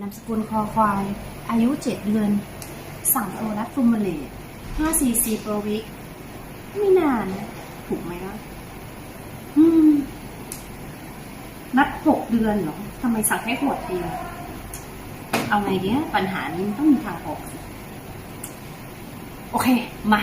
นามสกุลคอควาย อายุ 7 เดือน สั่งโอรัสฟูมเลต5ซีซีโปรวิกไม่นานนะ ถูกไหมล่ะอืม นัด 6 เดือนเหรอทำไมสั่งแค่ขวดเดียวเอาไงเนี้ยปัญหานี้ต้องมีทางออก โอเค มา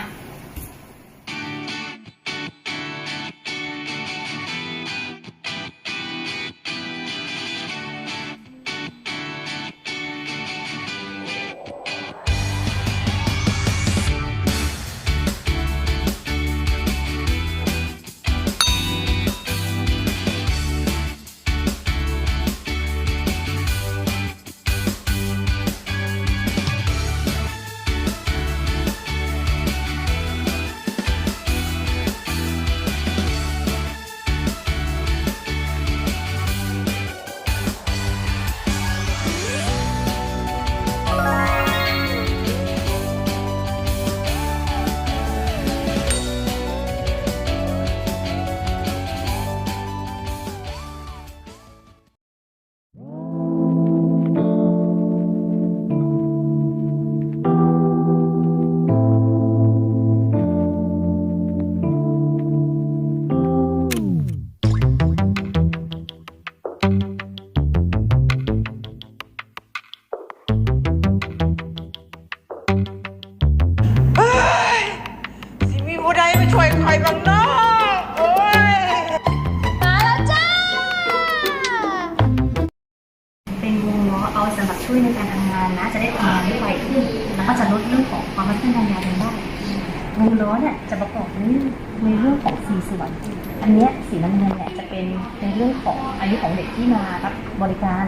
ของอายุของเด็กที่มารับบริการ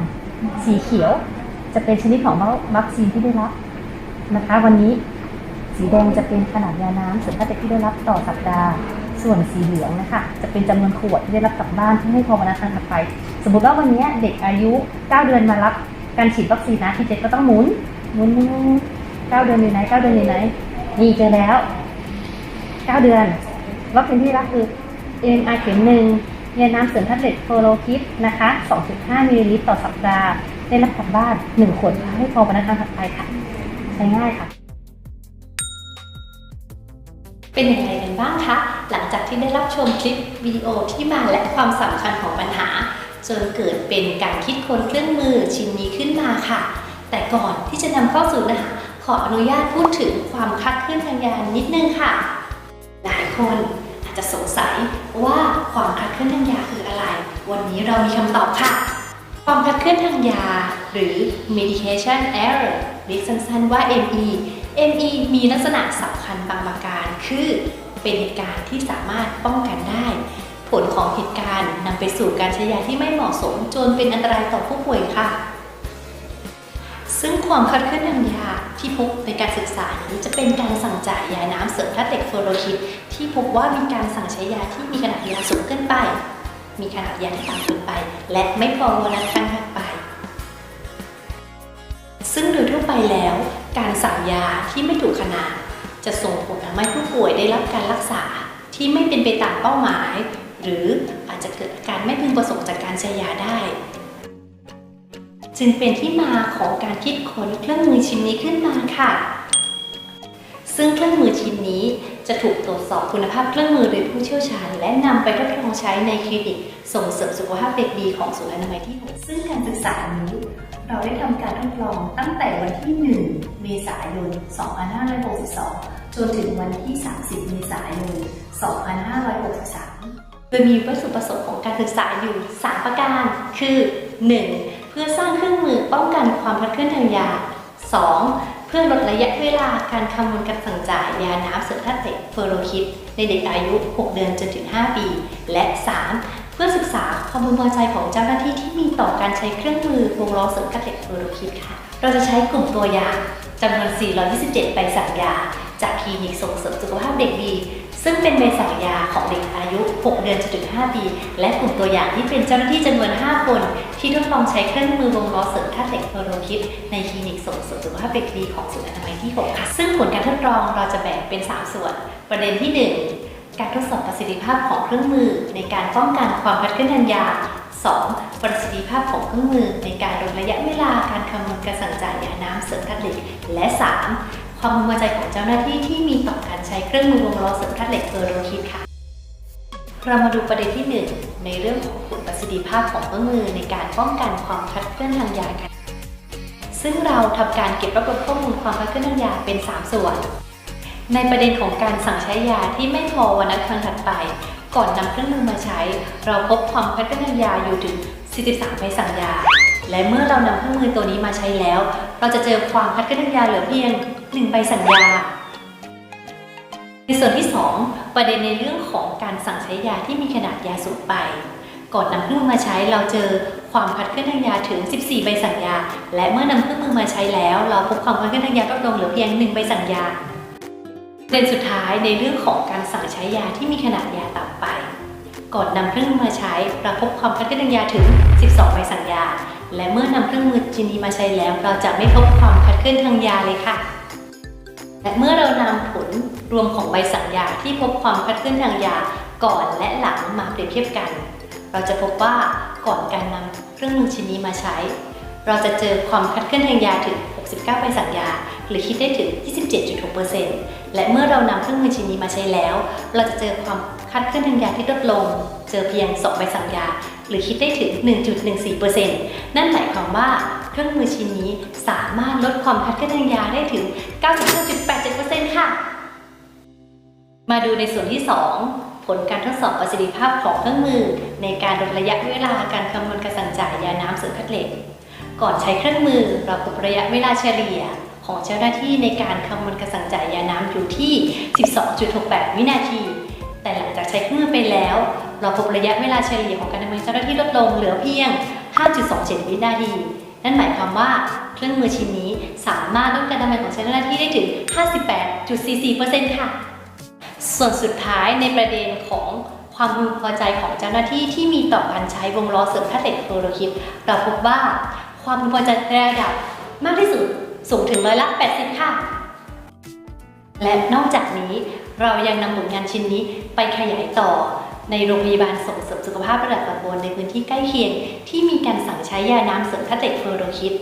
สีเขียวจะเป็นชนิดของวัคซีนที่ได้รับนะคะ วันนี้สีแดงจะเป็นขนาดยาน้ำส่วนถ้าเด็กที่ได้รับต่อสัปดาห์ส่วนสีเหลืองนะคะจะเป็นจำนวนขวดที่ได้รับกลับบ้านที่ให้พอมานัดครั้งถัดไป สมมติว่าวันนี้เด็กอายุ 9 เดือนมารับการฉีดวัคซีนนะที่เจ็ดก็ต้องหมุนหมุนเก้าเดือนอยู่ไหนเก้าเดือนอยู่ไหนนี่เจอแล้ว9เดือนวัคซีนที่รับคือ MMR เข็มหนึ่ง ยาน้ำเสริมธาตุเล็กโฟโลคิดนะคะ 2.5มิลลิลิตรต่อสัปดาห์ ได้รับกลับบ้าน 1 ขวดให้พอมานัดครั้งถัดไปค่ะ ใช้ง่ายค่ะ เป็นอย่างไรกันบ้างคะ หลังจากที่ได้รับชมคลิปวิดีโอที่มาและความสำคัญของปัญหา จนเกิดเป็นการคิดค้นเครื่องมือชิ้นนี้ขึ้นมาค่ะ แต่ก่อนที่จะนำเข้าสู่นื้อหาขออนุญาตพูดถึงความคลาดเคลื่อนทางยานนิดนึงค่ะ หลายคนอาจจะสงสัย ว่าความคลาดเคลื่อนทางยาคืออะไร วันนี้เรามีคำตอบค่ะ ความคลาดเคลื่อนทางยา หรือ medication error เรียกสั้นๆว่า ME ME มีลักษณะสำคัญบางประการ คือเป็นเหตุการณ์ที่สามารถป้องกันได้ ผลของเหตุการณ์นำไปสู่การใช้ยาที่ไม่เหมาะสมจนเป็นอันตรายต่อผู้ป่วยค่ะ ซึ่งความคลาดเคลื่อนทางยาที่พบในการศึกษานี้จะเป็นการสั่งจ่ายยาน้ำเสริมธาตุเหล็กเฟอโรคิดที่พบว่ามีการสั่งใช้ยาที่มีขนาดยาสูงเกินไป มีขนาดยาที่ต่ำเกินไป และไม่พอวันละครั้งถัดไป ซึ่งโดยทั่วไปแล้ว การสั่งยาที่ไม่ถูกขนาด จะส่งผลทำให้ผู้ป่วยได้รับการรักษาที่ไม่เป็นไปตามเป้าหมาย หรืออาจจะเกิดอาการไม่พึงประสงค์จากการใช้ยาได้ จึงเป็นที่มาของการคิดค้นเครื่องมือชิ้นนี้ขึ้นมาค่ะ ซึ่งเครื่องมือชิ้นนี้จะถูกตรวจสอบคุณภาพเครื่องมือโดยผู้เชี่ยวชาญ และนำไปทดลองใช้ในคลินิกส่งเสริมสุขภาพเด็กดีของศูนย์อนามัยที่ 6 ซึ่งการศึกษานี้เราได้ทำการทดลองตั้งแต่วันที่ 1 เมษายน 2562 จนถึงวันที่ 30 เมษายน 2563 โดยมีวัตถุประสงค์ของการศึกษาอยู่ 3 ประการ คือ 1. เพื่อสร้างเครื่องมือป้องกันความคลาดเคลื่อนทางยา 2. เพื่อลดระยะเวลาการคำนวณการสั่งจ่ายยาน้ำเสริมธาตุเหล็กเฟอโรคิดในเด็กอายุ 6 เดือนจนถึง 5 ปี และ 3. เพื่อศึกษาความพึงพอใจของเจ้าหน้าที่ที่มีต่อการใช้เครื่องมือวงล้อเสริมธาตุเหล็กเฟอโรคิดค่ะ เราจะใช้กลุ่มตัวอย่างจำนวน 427 ใบสั่งยา จากคลินิกส่งเสริมสุขภาพเด็กดี ซึ่งเป็นใบสั่งยาของเด็กอายุ 6 เดือนจนถึง 5 ปี และกลุ่มตัวอย่างที่เป็นเจ้าหน้าที่จำนวน 5 คน ที่ทดลองใช้เครื่องมือวงล้อเสริมธาตุเหล็กเฟอโรคิดในคลินิกส่งเสริมสุขภาพเด็กดีของศูนย์อนามัยที่ 6 ค่ะ ซึ่งผลการทดลองเราจะแบ่งเป็น 3 ส่วน ประเด็นที่ 1 การทดสอบประสิทธิภาพของเครื่องมือ ในการป้องกันความคลาดเคลื่อนทางยา 2. ประสิทธิภาพของเครื่องมือในการลดระยะเวลาการคำนวณการสั่งจ่ายยาน้ำเสริมธาตุเหล็ก และ 3. ความพึงพอใจของเจ้าหน้าที่ที่มีต่อการใช้เครื่องมือวงล้อเสริมธาตุเหล็กเฟอร์โรคิดค่ะ เรามาดูประเด็นที่ 1 ในเรื่องของผลประสิทธิภาพของเครื่องมือในการป้องกันความคลาดเคลื่อนทางยากันซึ่งเราทำการเก็บรวบรวมข้อมูลความคลาดเคลื่อนทางยาเป็น 3 ส่วน ในประเด็นของการสั่งใช้ยาที่ไม่พอวันนัดครั้งถัดไป ก่อนนำเครื่องมือมาใช้ เราพบความคลาดเคลื่อนทางยาอยู่ถึง 43ใบสั่งยาและเมื่อเรานำเครื่องมือตัวนี้มาใช้แล้ว เราจะเจอความคลาดเคลื่อนทางยาเหลือเพียง 1ใบสั่งยาในส่วนที่ 2 ประเด็นในเรื่องของการสั่งใช้ยาที่มีขนาดยาสูงไป ก่อนนำเครื่องมือมาใช้เราเจอความคลาดเคลื่อนทางยาถึง 14 ใบสั่งยาและเมื่อนำเครื่องมือมาใช้แล้ว เราพบความคลาดเคลื่อนทางยาลดลงเหลือเพียง 1 ใบสั่งยาประเด็นสุดท้ายในเรื่องของการสั่งใช้ยาที่มีขนาดยาต่ำไป ก่อนนำเครื่องมือมาใช้เราพบความคลาดเคลื่อนทางยาถึง 12 ใบสั่งยาและเมื่อนำเครื่องมือชิ้นนี้มาใช้แล้ว เราจะไม่พบความคลาดเคลื่อนทางยาเลยค่ะ และเมื่อเรานำผลรวมของใบสั่งยาที่พบความคลาดเคลื่อนทางยาก่อนและหลังมาเปรียบเทียบกัน เราจะพบว่าก่อนการนำเครื่องมือชิ้นนี้มาใช้ เราจะเจอความคลาดเคลื่อนทางยาถึง 69 ใบสั่งยา หรือคิดได้ถึง 27.6%และเมื่อเรานำเครื่องมือชิ้นนี้มาใช้แล้ว เราจะเจอความคลาดเคลื่อนทางยาที่ลดลง เจอเพียง 2 ใบสั่งยา หรือคิดได้ถึง 1.14%นั่นหมายความว่า เครื่องมือชิ้นนี้สามารถลดความคลาดเคลื่อนทางยาได้ถึง 95.87%ค่ะ มาดูในส่วนที่ 2 ผลการทดสอบประสิทธิภาพของเครื่องมือ ในการลดระยะเวลาการคำนวณการสั่งจ่ายยาน้ำเสริมธาตุเหล็ก ก่อนใช้เครื่องมือเราพบระยะเวลาเฉลี่ยของเจ้าหน้าที่ในการคำนวณการสั่งจ่ายยาน้ำอยู่ที่ 12.68 วินาที แต่หลังจากใช้เครื่องมือไปแล้ว เราพบระยะเวลาเฉลี่ยของการดำเนินเจ้าหน้าที่ลดลงเหลือเพียง 5.27 วินาที นั่นหมายความว่าเครื่องมือชิ้นนี้สามารถลดการดำเนินของเจ้าหน้าที่ได้ถึง 58.44%ค่ะ ส่วนสุดท้ายในประเด็นของความพึงพอใจของเจ้าหน้าที่ที่มีต่อการใช้วงล้อเสริมธาตุเหล็กโฟโรคิดเราพบว่าความพึงพอใจระดับมากที่สุดสูงถึงร้อยละ 80 ค่ะ และนอกจากนี้เรายังนำผลงานชิ้นนี้ไปขยายต่อ ในโรงพยาบาลส่งเสริมสุขภาพระดับตำบลในพื้นที่ใกล้เคียง ที่มีการสั่งใช้ยาน้ำเสริมคาตุเหล็กโฟโรคิด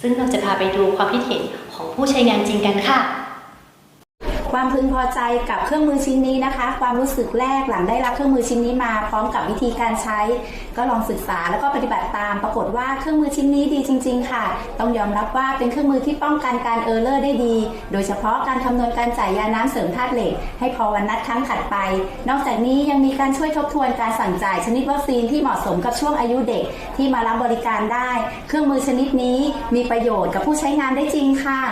ซึ่งเราจะพาไปดูความคิดเห็นของผู้ใช้งานจริงกันค่ะ ความพึงพอใจกับเครื่องมือชิ้นนี้นะคะ ความรู้สึกแรกหลังได้รับเครื่องมือชิ้นนี้มา พร้อมกับวิธีการใช้ ก็ลองศึกษาแล้วก็ปฏิบัติตาม ปรากฏว่าเครื่องมือชิ้นนี้ดีจริง ๆ ค่ะ ต้องยอมรับว่าเป็นเครื่องมือที่ป้องกันการเออร์เลอร์ได้ดี โดยเฉพาะการคำนวณการจ่ายยาน้ำเสริมธาตุเหล็ก ให้พอวันนัดครั้งถัดไป นอกจากนี้ยังมีการช่วยทบทวนการสั่งจ่ายชนิดวัคซีนที่เหมาะสมกับช่วงอายุเด็กที่มารับบริการได้ เครื่องมือชนิดนี้มีประโยชน์กับผู้ใช้งานได้จริงค่ะ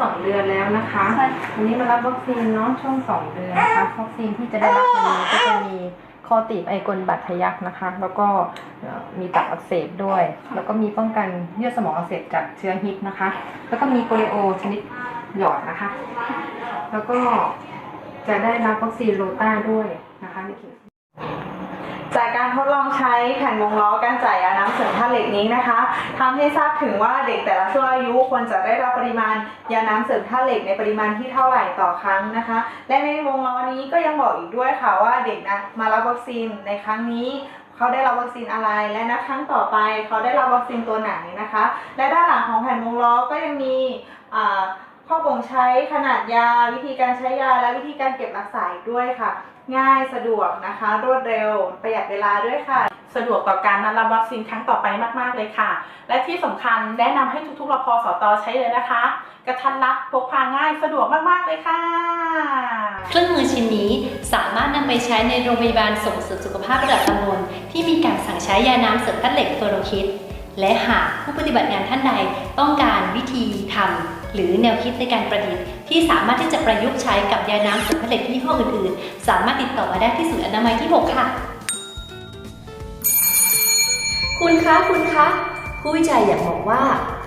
สองเดือนแล้วนะคะอันนี้มารับวัคซีนเนาะช่วงสองเดือนนะคะวัคซีนที่จะได้รับวันนี้ก็จะมีคอตีบไอกลบัตทะยักนะคะ แล้วก็เอ่อมีตับอักเสบด้วย แล้วก็มีป้องกันเยื่อสมองอักเสบจากเชื้อฮิปนะคะ แล้วก็มีโปลิโอชนิดหยอดนะคะ แล้วก็จะได้รับวัคซีนโรต้าด้วยนะคะในเขต จากการทดลองใช้แผ่นวงล้อการจ่ายยาน้ำเสริมธาตุเหล็กนี้นะคะทำให้ทราบถึงว่าเด็กแต่ละช่วงอายุควรจะได้รับปริมาณยาน้ำเสริมธาตุเหล็กในปริมาณที่เท่าไหร่ต่อครั้งนะคะ และในวงล้อนี้ก็ยังบอกอีกด้วยค่ะว่าเด็กนะมารับวัคซีนในครั้งนี้เขาได้รับวัคซีนอะไรและนัดครั้งต่อไปเขาได้รับวัคซีนตัวไหนนะคะ และด้านหลังของแผ่นวงล้อก็ยังมีอ่า ข้อบ่งใช้ขนาดยา วิธีการใช้ยาและวิธีการเก็บรักษาอีกด้วยค่ะ ง่ายสะดวกนะคะ รวดเร็ว ประหยัดเวลาด้วยค่ะ สะดวกต่อการนัดรับวัคซีนครั้งต่อไปมาก ๆ เลยค่ะ และที่สำคัญแนะนำให้ทุกๆรพสตใช้เลยนะคะ กระทันรัดพกพาง่ายสะดวกมาก ๆ เลยค่ะ เครื่องมือชิ้นนี้สามารถนำไปใช้ในโรงพยาบาลส่งเสริมสุขภาพระดับตำบลที่มีการสั่งใช้ยาน้ำเสริมธาตุเหล็กเฟอร์โรคิดและหากผู้ปฏิบัติงานท่านใดต้องการวิธีทำ หรือแนวคิดในการประดิษฐ์ ที่สามารถที่จะประยุกต์ใช้กับยาน้ำสริตุเหล็กยี่ห้ออื่นๆ สามารถติดต่อมาได้ที่ศูนย์อนามัยที่ 6 ค่ะ คุณคะคุณคะผู้วิจัยอยากบอกว่า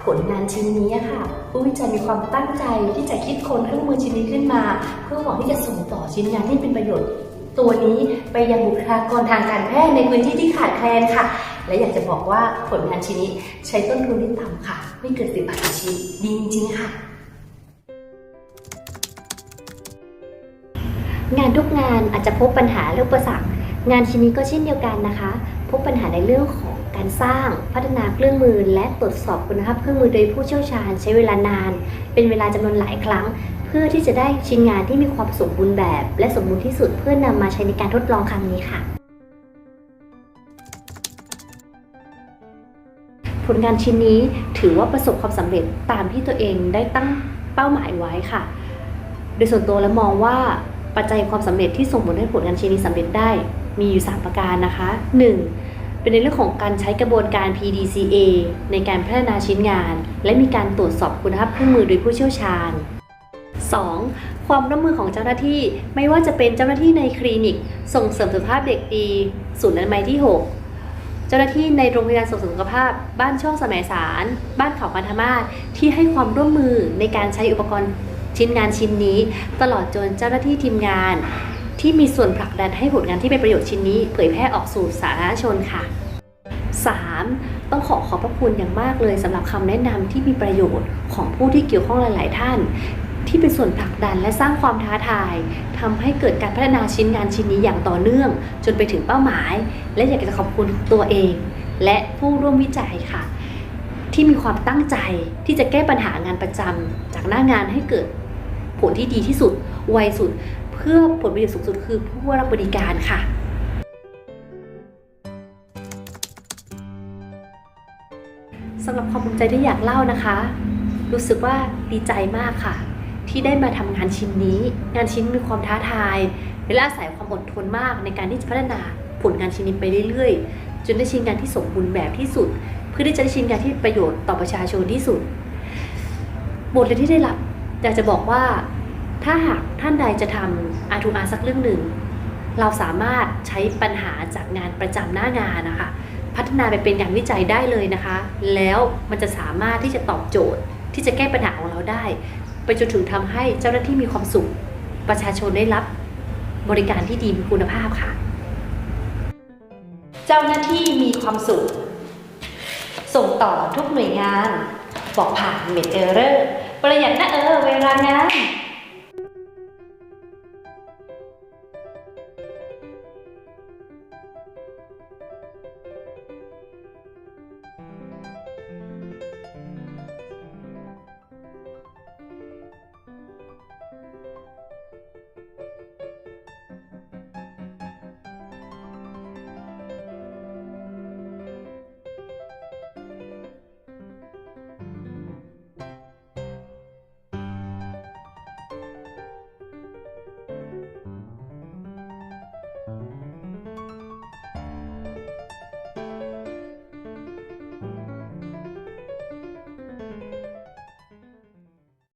ผลงานชิ้นนี้ค่ะ ผู้วิจัยมีความตั้งใจที่จะคิดค้นเครื่องมือชิ้นนี้ขึ้นมา เพื่อหวังที่จะส่งต่อชิ้นงานที่เป็นประโยชน์ ตัวนี้ไปยังบุคลากรทางการแพทย์ในพื้นที่ที่ขาดแคลนค่ะ และอยากจะบอกว่าผลงานชิ้นนี้ใช้ต้นทุนที่ต่ำค่ะ ไม่เกินสิบบาทต่อชิ้นดีจริงๆค่ะ งานทุกงานอาจจะพบปัญหาและอุปสรรคงานชิ้นนี้ก็เช่นเดียวกันนะคะ พบปัญหาในเรื่องของการสร้างพัฒนาเครื่องมือ และตรวจสอบคุณภาพเครื่องมือโดยผู้เชี่ยวชาญใช้เวลานาน เป็นเวลาจำนวนหลายครั้ง เพื่อที่จะได้ชิ้นงานที่มีความสมบูรณ์แบบ และสมบูรณ์ที่สุดเพื่อนำมาใช้ในการทดลองครั้งนี้ค่ะ ลงานชิ้นนี้ถือว่าประสบความสำเร็จตามที่ตัวเองได้ตั้งเป้าหมายไว้ค่ะ โดยส่วนตัวแล้วมองว่าปัจจัยความสำเร็จที่ส่งผลให้ผลงานชิ้นนี้สำเร็จได้มีอยู่ 3 ประการนะคะ 1. เป็นในเรื่องของการใช้กระบวนการ PDCA ในการพัฒนาชิ้นงาน และมีการตรวจสอบคุณภาพเครื่องมือโดยผู้เชี่ยวชาญ 2. ความร่วมมือของเจ้าหน้าที่ไม่ว่าจะเป็นเจ้าหน้าที่ในคลินิก ส่งเสริมสุขภาพเด็กดีศูนย์อนามัยที่ 6 เจ้าหน้าที่ในโรงพยาบาลส่งเสริมสุขภาพ บ้านช่องสมัยสาร บ้านเขาพันธมาศที่ให้ความร่วมมือในการใช้อุปกรณ์ชิ้นงานชิ้นนี้ ตลอดจนเจ้าหน้าที่ทีมงาน ที่มีส่วนผลักดันให้ผลงานที่เป็นประโยชน์ชิ้นนี้ เผยแพร่ออกสู่สาธารณชนค่ะ 3. ต้องขอขอบพระคุณอย่างมากเลยสำหรับคำแนะนำที่มีประโยชน์ของผู้ที่เกี่ยวข้องหลาย ๆ ท่าน ที่เป็นส่วนผลักดันและสร้างความท้าทายทำให้เกิดการพัฒนาชิ้นงานชิ้นนี้อย่างต่อเนื่อง จนไปถึงเป้าหมาย และอยากจะขอบคุณตัวเอง และผู้ร่วมวิจัยค่ะ ที่มีความตั้งใจที่จะแก้ปัญหางานประจำจากหน้างานให้เกิดผลที่ดีที่สุดไวสุด เพื่อผลประโยชน์สูงสุดคือผู้รับบริการค่ะสำหรับความภูมิใจที่อยากเล่านะคะ รู้สึกว่าดีใจมากค่ะ ที่ได้มาทำงานชิ้นนี้ งานชิ้นมีความท้าทายและอาศัยความอดทนมากในการที่จะพัฒนาผลงานชิ้นนี้ไปเรื่อยๆ จนได้ชิ้นงานที่สมบูรณ์แบบที่สุด เพื่อที่จะได้ชิ้นงานที่ประโยชน์ต่อประชาชนที่สุด บทเรียนที่ได้รับอยากจะบอกว่าถ้าหากท่านใดจะทำ R2R สักเรื่องหนึ่ง เราสามารถใช้ปัญหาจากงานประจำหน้างานนะคะ พัฒนาไปเป็นงานวิจัยได้เลยนะคะ แล้วมันจะสามารถที่จะตอบโจทย์ที่จะแก้ปัญหาของเราได้ ไปจนถึงทำให้เจ้าหน้าที่มีความสุข ประชาชนได้รับบริการที่ดีมีคุณภาพค่ะ เจ้าหน้าที่มีความสุข ส่งต่อทุกหน่วยงาน บอกผ่านเมดเออร์เรอร์ประหยัดนะเออเวลางาน